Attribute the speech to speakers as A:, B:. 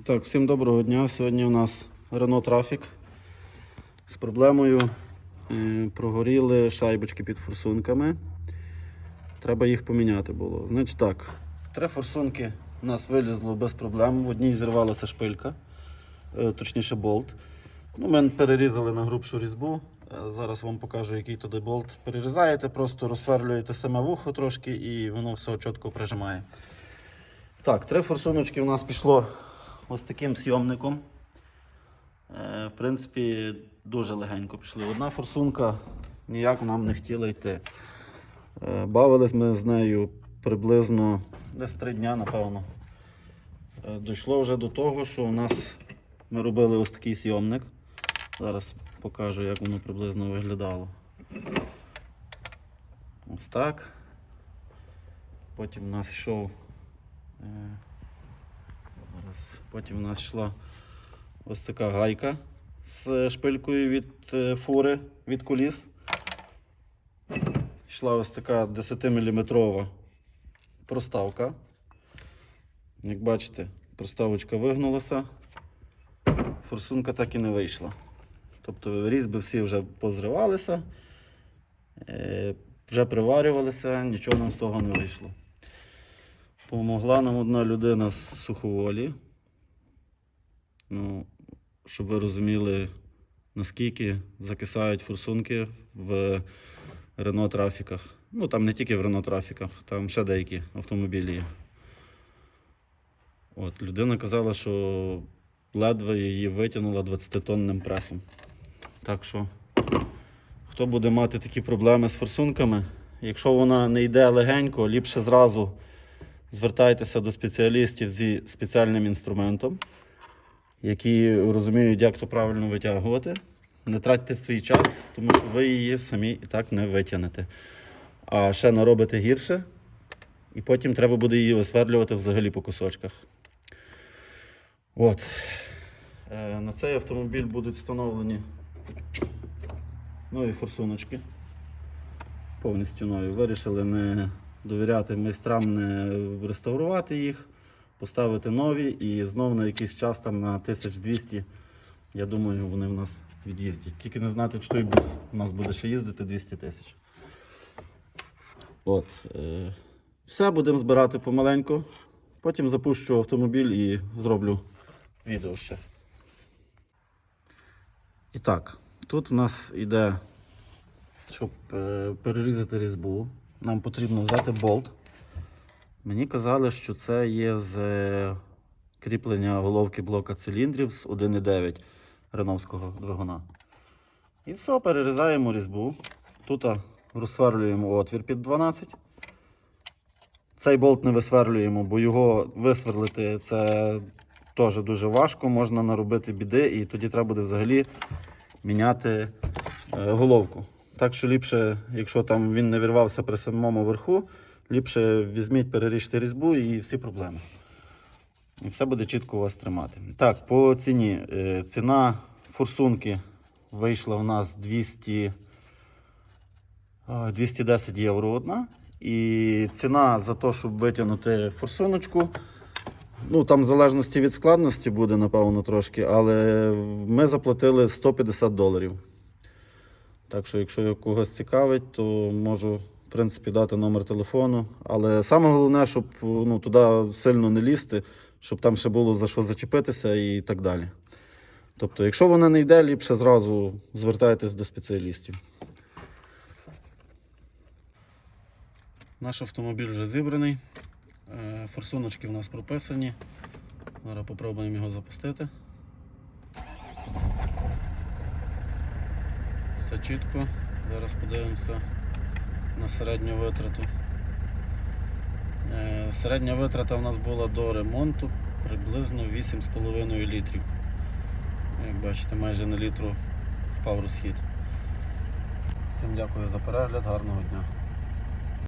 A: Так, всім доброго дня. Сьогодні у нас Renault Traffic з проблемою е, прогоріли шайбочки під форсунками. Треба їх поміняти було. Значить так, три форсунки у нас вилізло без проблем. В одній зірвалася шпилька, е, точніше болт. Ну, ми перерізали на грубшу різьбу. Е, Зараз вам покажу, який туди болт. Перерізаєте, просто розсверлюєте саме вухо трошки і воно все чітко прижимає. Так, три форсуночки у нас пішло ось таким зйомником. Е, В принципі, дуже легенько пішли. Одна форсунка ніяк нам не хотіла йти. Е, Бавились ми з нею приблизно десь три дня, напевно. Е, Дійшло вже до того, що у нас ми робили ось такий зйомник. Зараз покажу, як воно приблизно виглядало. Ось так. Потім у нас йшов. Зараз. Потім у нас йшла ось така гайка з шпилькою від е, фури, від коліс. Йшла ось така 10-мм проставка. Як бачите, проставочка вигнулася, форсунка так і не вийшла. Тобто різьби всі вже позривалися, е, вже приварювалися, нічого нам з того не вийшло. Помогла нам одна людина з суховолі. Ну, щоб ви розуміли, наскільки закисають форсунки в Renault трафіках. Ну, там не тільки в Renault трафіках, там ще деякі автомобілі є. От, людина казала, що ледве її витягнула 20-тонним пресом. Так що, хто буде мати такі проблеми з форсунками, якщо вона не йде легенько, ліпше зразу звертайтеся до спеціалістів зі спеціальним інструментом, які розуміють, як то правильно витягувати. Не тратьте свій час, тому що ви її самі і так не витягнете. А ще наробите гірше, і потім треба буде її висверлювати взагалі по кусочках. От. Е, На цей автомобіль будуть встановлені нові форсуночки. Повністю нові. Вирішили не довіряти майстрам, не реставрувати їх, поставити нові і знов на якийсь час там на 1200, я думаю, вони в нас від'їздять. Тільки не знати, чи той бус у нас буде ще їздити 200 тисяч. От. Е, все будемо збирати помаленьку. Потім запущу автомобіль і зроблю відео ще. І так, тут у нас йде, щоб е, перерізати різьбу, нам потрібно взяти болт. Мені казали, що це є з е, кріплення головки блока циліндрів з 1,9 реновського двигуна. І все, перерізаємо різьбу. Тут розсверлюємо отвір під 12. Цей болт не висверлюємо, бо його висверлити це теж дуже важко, можна наробити біди, і тоді треба буде взагалі міняти е, головку. Так що ліпше, якщо там він не вирвався при самому верху, ліпше візьміть, переріжте різьбу і всі проблеми. І все буде чітко у вас тримати. Так, по ціні. Е, Ціна форсунки вийшла у нас 200, 210 євро одна. І ціна за те, щоб витягнути форсуночку. Ну, там в залежності від складності буде, напевно, трошки, але ми заплатили 150 доларів. Так що, якщо когось цікавить, то можу, в принципі, дати номер телефону. Але саме головне, щоб ну, туди сильно не лізти, щоб там ще було за що зачепитися і так далі. Тобто, якщо вона не йде, ліпше зразу звертайтесь до спеціалістів. Наш автомобіль вже зібраний. Е, Форсуночки в нас прописані. Зараз попробуємо його запустити. Все чітко. Зараз подивимося на середню витрату. Е, Середня витрата у нас була до ремонту приблизно 8,5 літрів. Як бачите, майже на літру впав розхід. Всім дякую за перегляд, гарного дня.